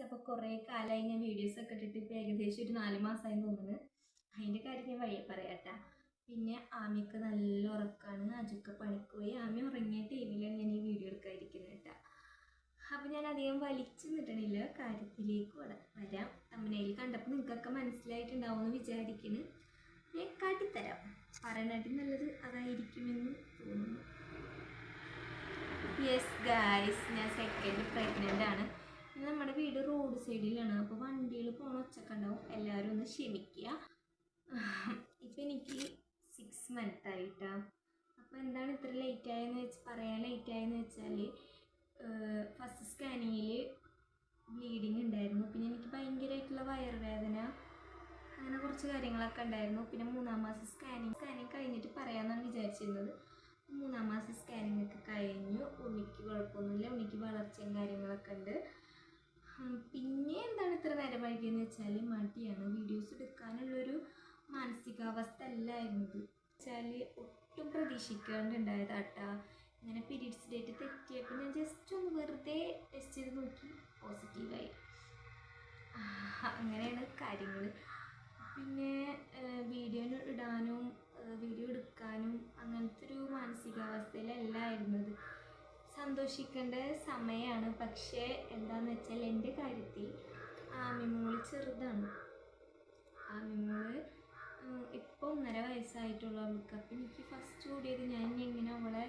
Guys അപ്പോൾ കുറേ കാലമായി ഞാൻ വീഡിയോസ് ഒക്കെ ഇട്ടിട്ട് ഏകദേശം ഒരു നാല് മാസമായി തോന്നുന്നു. അതിന്റെ കാര്യം ഞാൻ വഴിയെ പറയാട്ടാ. പിന്നെ ആമിക്ക് നല്ല ഉറക്കമാണ് അജുക്ക പണിക്ക് പോയി. ആമി ഉറങ്ങിയ ടൈമിലാണ് ഞാൻ ഈ വീഡിയോ എടുക്കാതിരിക്കുന്നത് കേട്ടാ. അപ്പോൾ ഞാൻ അധികം വലിച്ചു നിട്ടണില്ല കാര്യത്തിലേക്ക് വരാം. തമ്മനയിൽ കണ്ടപ്പോൾ നിങ്ങൾക്കൊക്കെ മനസ്സിലായിട്ടുണ്ടാവും എന്ന് വിചാരിക്കുന്നു. ഞാൻ കാട്ടിത്തരാം. പറയണാട്ടി നല്ലത് അതായിരിക്കുമെന്ന് തോന്നുന്നു. യെസ് ഗായ്സ് ഞാൻ സെക്കൻഡ് പ്രഗ്നന്റ് ആണ്. നമ്മുടെ വീട് റോഡ് സൈഡിലാണ്. അപ്പോൾ വണ്ടികൾ പോണ ഒച്ചൊക്കെ ഉണ്ടാവും എല്ലാവരും ഒന്ന് ക്ഷമിക്കുക. ഇപ്പം എനിക്ക് സിക്സ് മന്ത് ആയിട്ടാ. അപ്പോൾ എന്താണ് ഇത്ര ലേറ്റ് ആയെന്ന് വെച്ച് പറയാൻ ലേറ്റ് ആയെന്ന് വെച്ചാൽ ഫസ്റ്റ് സ്കാനിങ്ങിൽ ബ്ലീഡിങ് ഉണ്ടായിരുന്നു. പിന്നെ എനിക്ക് ഭയങ്കരമായിട്ടുള്ള വയറുവേദന അങ്ങനെ കുറച്ച് കാര്യങ്ങളൊക്കെ ഉണ്ടായിരുന്നു. പിന്നെ മൂന്നാം മാസം സ്കാനിങ് സ്കാനിങ് കഴിഞ്ഞിട്ട് പറയാമെന്നാണ് വിചാരിച്ചിരുന്നത്. മൂന്നാം മാസം സ്കാനിങ് ഒക്കെ കഴിഞ്ഞു. ഉണ്ണിക്ക് കുഴപ്പമൊന്നുമില്ല. ഉണ്ണിക്ക് വളർച്ചയും കാര്യങ്ങളൊക്കെ ഉണ്ട്. പിന്നെ എന്താണ് ഇത്ര നേരം വൈകിയെന്ന് വെച്ചാൽ മടിയാണ്. വീഡിയോസ് എടുക്കാനുള്ളൊരു മാനസികാവസ്ഥ അല്ലായിരുന്നത് വെച്ചാൽ ഒട്ടും പ്രതീക്ഷിക്കാണ്ടുണ്ടായതാട്ടാ. ഇങ്ങനെ പീരീഡ്സ് ഡേറ്റ് തെറ്റിയപ്പോൾ ഞാൻ ജസ്റ്റ് ഒന്ന് വെറുതെ ടെസ്റ്റ് ചെയ്ത് നോക്കി. പോസിറ്റീവായി അങ്ങനെയാണ് കാര്യങ്ങൾ പിന്നെ വീഡിയോ ഇടാനും വീഡിയോ എടുക്കാനും അങ്ങനത്തെ ഒരു മാനസികാവസ്ഥയിലല്ലായിരുന്നത് സന്തോഷിക്കേണ്ട സമയമാണ് പക്ഷേ എന്താന്ന് വെച്ചാൽ എന്റെ കാര്യത്തിൽ ആമിമോൾ ചെറുതാണ്. ആമിമോൾ ഇപ്പോൾ ഒന്നര വയസ്സായിട്ടുള്ള അവൾക്ക്. അപ്പം എനിക്ക് ഫസ്റ്റ് കൂടിയത് ഞാൻ എങ്ങനെ അവളെ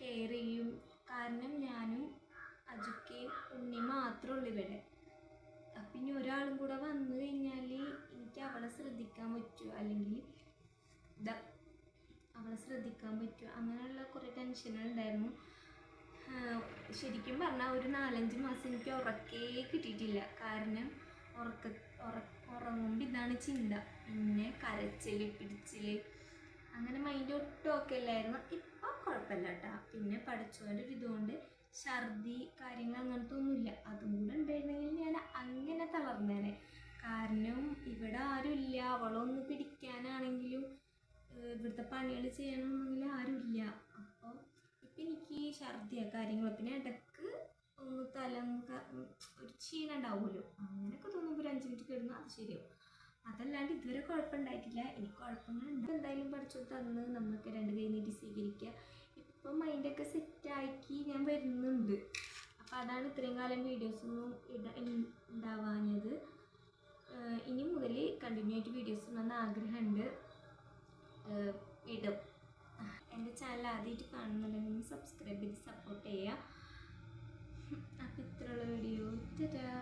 കെയർ ചെയ്യും? കാരണം ഞാനും അജുക്കയും ഉണ്ണി മാത്രമേ ഉള്ളൂ ഇവിടെ. അപ്പം ഇനി ഒരാളും കൂടെ വന്നു കഴിഞ്ഞാൽ എനിക്ക് അവളെ ശ്രദ്ധിക്കാൻ പറ്റുമോ അല്ലെങ്കിൽ അവളെ ശ്രദ്ധിക്കാൻ പറ്റുമോ അങ്ങനെയുള്ള കുറേ ആഹ് ശരിക്കും പറഞ്ഞാൽ ഒരു നാലഞ്ച് മാസം എനിക്ക് ഉറക്കേ കിട്ടിയിട്ടില്ല. കാരണം ഉറക്ക ഉറ- ഉറങ്ങുമ്പോൾ ഇതാണ് ചിന്ത. പിന്നെ കരച്ചിൽ പിടിച്ചിൽ അങ്ങനെ മൈൻഡ് ഒട്ടും ഒക്കെ അല്ലായിരുന്നു. ഇപ്പം കുഴപ്പമില്ല കേട്ടോ പിന്നെ പഠിച്ചവന്റെ ഒരു ഇതുകൊണ്ട് ഛർദി കാര്യങ്ങൾ അങ്ങനത്തെ ഒന്നുമില്ല. അതും കൂടെ ഉണ്ടായിരുന്നെങ്കിൽ ഞാൻ അങ്ങനെ തളർന്നേനെ. കാരണം ഇവിടെ ആരുമില്ല. അവളൊന്ന് പിടിക്കാനാണെങ്കിലും ഇവിടുത്തെ പണികൾ ചെയ്യണമെന്നുണ്ടെങ്കിൽ ആരുമില്ല. അപ്പോൾ എനിക്ക് ഛർദിയ കാര്യങ്ങൾ പിന്നെ ഇടയ്ക്ക് ഒന്ന് തല ഒരു ക്ഷീണം ഉണ്ടാവുമല്ലോ. അങ്ങനെയൊക്കെ തോന്നുമ്പോൾ ഒരു അഞ്ച് മിനിറ്റ് കിടന്നു അത് ശരിയാവും. അതല്ലാണ്ട് ഇതുവരെ കുഴപ്പമുണ്ടായിട്ടില്ല. എനിക്ക് കുഴപ്പങ്ങളുണ്ട്. എന്തായാലും പഠിച്ചു തന്ന് നമുക്ക് രണ്ട് കൈ നീട്ടി സ്വീകരിക്കുക ഇപ്പം മൈൻഡൊക്കെ സെറ്റാക്കി ഞാൻ വരുന്നുണ്ട്. അപ്പം അതാണ് ഇത്രയും കാലം വീഡിയോസൊന്നും ഇട ഉണ്ടാവാഞ്ഞത്. ഇനി മുതൽ കണ്ടിന്യൂ ആയിട്ട് വീഡിയോസ് ഇടണമെന്ന് ആഗ്രഹമുണ്ട്. ഇടും. എന്റെ ചാനൽ ആദ്യമായിട്ട് കാണുന്നുണ്ടെങ്കിൽ സബ്സ്ക്രൈബ് ചെയ്ത് സപ്പോർട്ട് ചെയ്യുക. അപ്പോൾ ഇത്രയുള്ള വീഡിയോ തരാ